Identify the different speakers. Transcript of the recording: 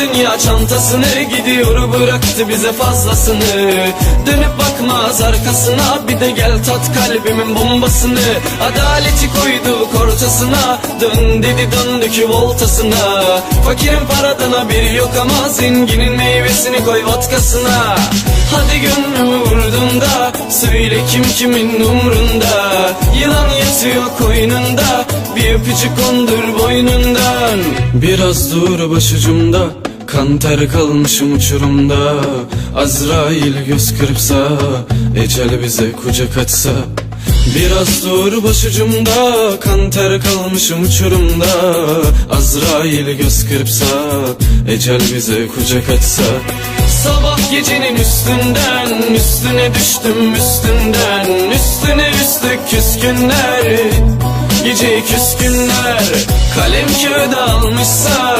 Speaker 1: dünya çantasını Gidiyor bıraktı bize fazlasını. Dönüp bakmaz arkasına Bir de gel tat kalbimin bombasını. Adaleti koyduk ortasına Dön dedi döndük voltasına. Fakirin paradan haberi yok ama Zenginin meyvesini koy vodkasına. Hadi gönlümü vurdun da Söyle kim kimin umrunda. Yılan yatıyor koynunda Bir öpücük kondur boynundan. Biraz dur başucumda Kan ter kalmışım uçurumda. Azrail göz kırpsa Ecel bize kucak açsa. Biraz dur başucumda Kan ter kalmışım uçurumda. Azrail göz kırpsa Ecel bize kucak açsa. Sabah gecenin üstünden Üstüne düştüm üstünden. Üstüne üstlük küskünler Gece küskünler. Kalem kağıda almışsa